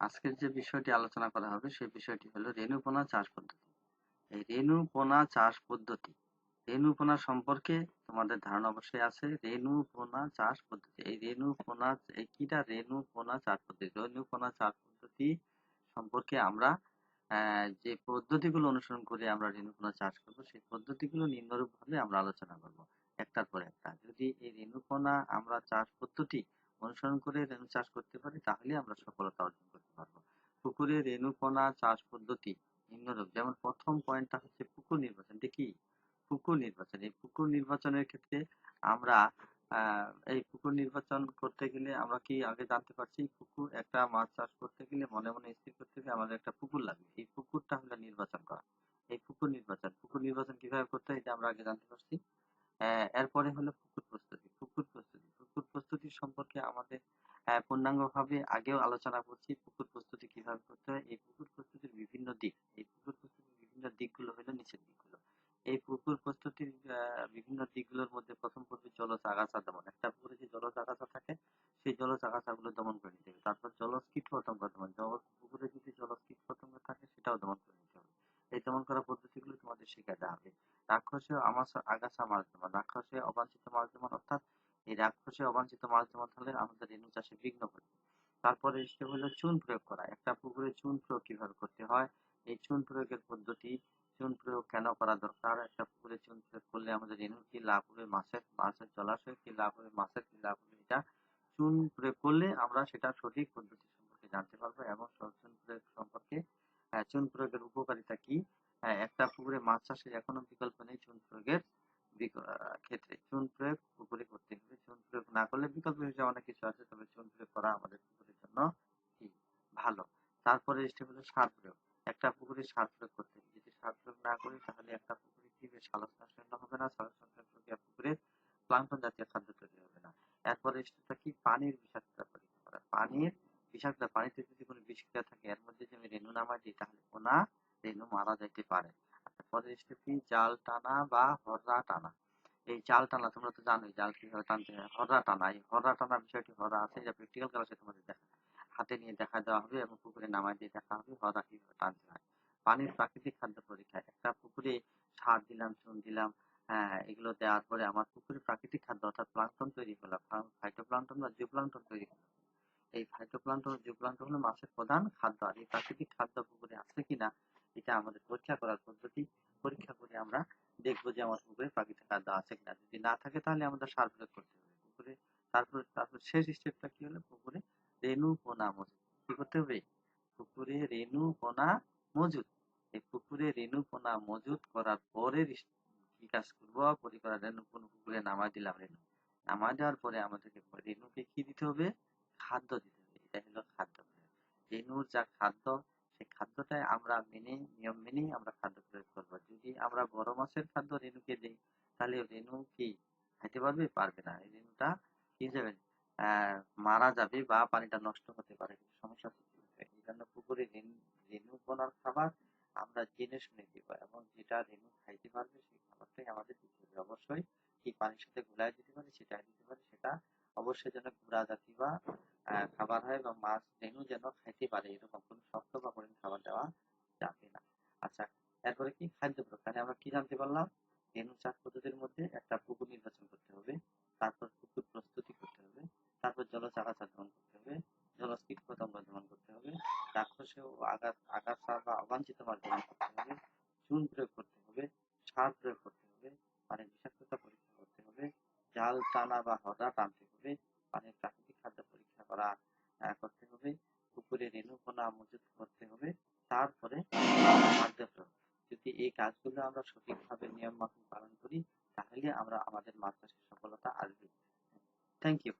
আজকের যে বিষয়টি আলোচনা করা হবে, সেই বিষয়টি হলো রেণুপোনা চাষ পদ্ধতি। এই রেণুপোনা চাষ পদ্ধতি, রেণুপোনা সম্পর্কে তোমাদের ধারণা অবশ্যই আছে। রেণুপোনা চাষ পদ্ধতি, এই রেণুপোনা কিটা রেণুপোনা চাষ পদ্ধতি? রেণুপোনা চাষ পদ্ধতি সম্পর্কে আমরা যে পদ্ধতিগুলো অনুসরণ করে আমরা রেণুপোনা চাষ করব, সেই পদ্ধতিগুলো নিম্নরূপ ভাবে আমরা আলোচনা করব। একটার পর একটা। যদি এই রেণুপোনা আমরা চাষ পদ্ধতি অনুসরণ করে রেণু চাষ করতে পারি, তাহলে আমরা সফলতা অর্জন করতে পারব। পুকুরে রেণুপোনা চাষ পদ্ধতি নিম্নরূপ। যেমন প্রথম পয়েন্টটা হচ্ছে পুকুর নির্বাচন। দেখি পুকুর নির্বাচন। এই পুকুর নির্বাচনের ক্ষেত্রে আমরা এই পুকুর নির্বাচন করতে গেলে আমরা কি আগে জানতে পারছি? পুকুর, একটা মাছ চাষ করতে গেলে মনে মনে স্থির করতে গেলে আমাদের একটা পুকুর লাগবে। এই পুকুরটা হলো নির্বাচন করা। এই পুকুর নির্বাচন। পুকুর নির্বাচন কীভাবে করতে হয় এটা আমরা আগে জানতে পারছি। এরপরে হলো পুকুর প্রস্তুতি। প্রস্তুতি সম্পর্কে আমাদের পূর্ণাঙ্গভাবে আগেও আলোচনা করছি, পুকুর প্রস্তুতি কীভাবে করতে হয়, এই পুকুর প্রস্তুতির বিভিন্ন দিক, এই পুকুর প্রস্তুতির বিভিন্ন দিকগুলো হলো নিচের দিকগুলো। এই পুকুর প্রস্তুতির বিভিন্ন দিকগুলোর মধ্যে প্রথম পড়বে জলজ আগাছা দমন। একটা পুকুরে যে জলজ আগাছা থাকে, সেই জলজ আগাছাগুলো দমন করে নিতে হবে। তারপর জলজ কীট পতঙ্গ দমন। জল পুকুরে যদি জলজ কীট পতঙ্গ থাকে, সেটাও দমন করে নিতে হবে। এই দমন করার পদ্ধতিগুলো তোমাদের শেখাতে হবে। রাক্ষসে আমাশা আগাছা মাছ দমন, রাক্ষসে অবাঞ্ছিত মাছ দমন, অর্থাৎ এই রাক্ষসে অবাঞ্ছিত মাছ দমন হলে আমাদের রেণু চাষে বিঘ্ন ঘটবে তারপরে স্টেপ হলো চুন প্রয়োগ করা। একটা পুকুরে চুন প্রয়োগ কীভাবে করতে হয়? এই চুন প্রয়োগের পদ্ধতি, চুন প্রয়োগ কেন করা দরকার? একটা পুকুরে চুন প্রয়োগ করলে আমাদের রেণুর কি লাভ হবে মাছের মাছের জলাশয় কি লাভ হবে, মাছের কি লাভ হবে? এটা চুন প্রয়োগ করলে আমরা সেটা সঠিক পদ্ধতি সম্পর্কে জানতে পারব এবং চুন প্রয়োগ সম্পর্কে চুন প্রয়োগের উপকারিতা কি? একটা পুকুরে মাছ চাষের এখনও বিকল্প নেই চুন প্রয়োগের। ক্ষেত্রে চুন প্রয়োগ পুকুরে করতে হবে। চুন প্রয়োগ না করলে বিকল্প হিসেবে অনেক কিছু আছে, তবে চুন প্রয়োগ করা আমাদের পুকুরের জন্য কি? ভালো। তারপরে স্টেপ হলো সার প্রয়োগ। একটা পুকুরে সার প্রয়োগ করতে হবে। যদি সার প্রয়োগ না করি, তাহলে একটা পুকুরে কি সালোক সংশ্লেষণ হবে না। সংশ্লেষণ প্রক্রিয়া পুকুরে প্লাঙ্কটন জাতীয় খাদ্য তৈরি হবে না। এরপরে স্টেপটা কি? পানির বিষাক্ততা পরীক্ষা পানির বিষাক্ততা, পানিতে যদি কোনো বিষক্রিয়া থাকে, এর মধ্যে যদি আমি রেণু নামাই দিই, তাহলে কোনা রেণু মারা যাইতে পারে। পরের স্টেপ জাল টানা বা হররা টানা। এই জাল টানা তোমরা তো জানোই, জাল কীভাবে টানতে হয়। হররা টানা, এই হররা টানা বিষয়টি হররা আছে, যা প্র্যাকটিক্যাল ক্লাসে তোমাদের দেখা হাতে নিয়ে দেখা দেওয়া হবে এবং পুকুরে নামাই দিয়ে দেখা হবে হররা কীভাবে টানতে হয়। পানির প্রাকৃতিক খাদ্য পরীক্ষা। একটা পুকুরে সার দিলাম, চুন দিলাম হ্যাঁ এগুলো দেওয়ার পরে আমার পুকুরে প্রাকৃতিক খাদ্য অর্থাৎ প্লাঙ্কটন তৈরি হলো। ফাইটোপ্লাঙ্কটন বা জিওপ্লাঙ্কটন তৈরি হলো। এই ফাইটোপ্লাঙ্কটন জিওপ্লাঙ্কটন হলো মাছের প্রধান খাদ্য। আর এই প্রাকৃতিক খাদ্য পুকুরে আছে কিনা এটা আমাদের পরীক্ষা করার পদ্ধতি। পরীক্ষা করে আমরা দেখব যে আমার পুকুরে প্রাকৃতিক খাদ্য আছে কিনা। যদি না থাকে তাহলে আমাদের সার প্রয়োগ করতে হবে পুকুরে। তারপর তারপর শেষ স্টেপটা কি হলো? পুকুরে রেণু পোনা মজুদ কি করতে হবে? পুকুরে রেণু পোনা মজুদ এই পুকুরে রেণু পোনা মজুদ করার পরে কি কাজ করব? পরিকরা রেণু কোনো পুকুরে নামাই দিলাম রেণু। নামাই দেওয়ার পরে আমাদেরকে রেণুকে কি দিতে হবে? খাদ্য দিতে হবে। এটা হলো খাদ্য। রেণুর যা খাদ্য খাদ্যটাই আমরা মেনে, নিয়ম মেনেই আমরা খাদ্য প্রয়োগ করব। যদি আমরা বড় মাছের খাদ্য রেণুকে দিই, তাহলে রেণু কি খাইতে পারবে? পারবে না। এই রেণুটা কি যাবে মারা যাবে বা পানিটা নষ্ট হতে পারে। সমস্যা সৃষ্টি হতে এই জন্য পুকুরে রেণু পোনার খাবার আমরা জেনে শুনে দিব এবং যেটা রেণু খাইতে পারবে, সেই খাবারটাই আমাদের দিতে হবে। অবশ্যই কি পানির সাথে গুলাই দিতে পারে সেটাই দিতে পারে, সেটা অবশ্যই যেন গুঁড়া জাতীয় খাবার হয় বা মাছ রেণু যেন খাইতে পারে। এরকম কোনো শক্ত বা কঠিন খাবার দেওয়া যাবে না। আচ্ছা এরপরে কি খাদ্য প্রয়োগ তাহলে আমরা কি জানতে পারলাম? রেণু চাষ পদ্ধতির মধ্যে একটা পুকুর নির্বাচন করতে হবে, তারপর পুকুর প্রস্তুতি করতে হবে, তারপর জলজ আগাছা দমন করতে হবে জলজ কীট পতঙ্গ দমন করতে হবে রাক্ষসে ও আগা- আগাছা বা অবাঞ্ছিত মাছ দমন করতে হবে, চুন প্রয়োগ করতে হবে, সার প্রয়োগ করতে হবে মানে হবে জাল টানা বা হদা টানতে হবে। পানির প্রাকৃতিক খাদ্য পরীক্ষা করা করতে হবে। পুকুরে রেণুপোনা মজুত করতে হবে। তারপরে প্রয়োগ যদি এই কাজগুলো আমরা সঠিকভাবে নিয়ম মাফিক পালন করি, তাহলে আমরা আমাদের মাছ চাষের সফলতা আসবে। Thank you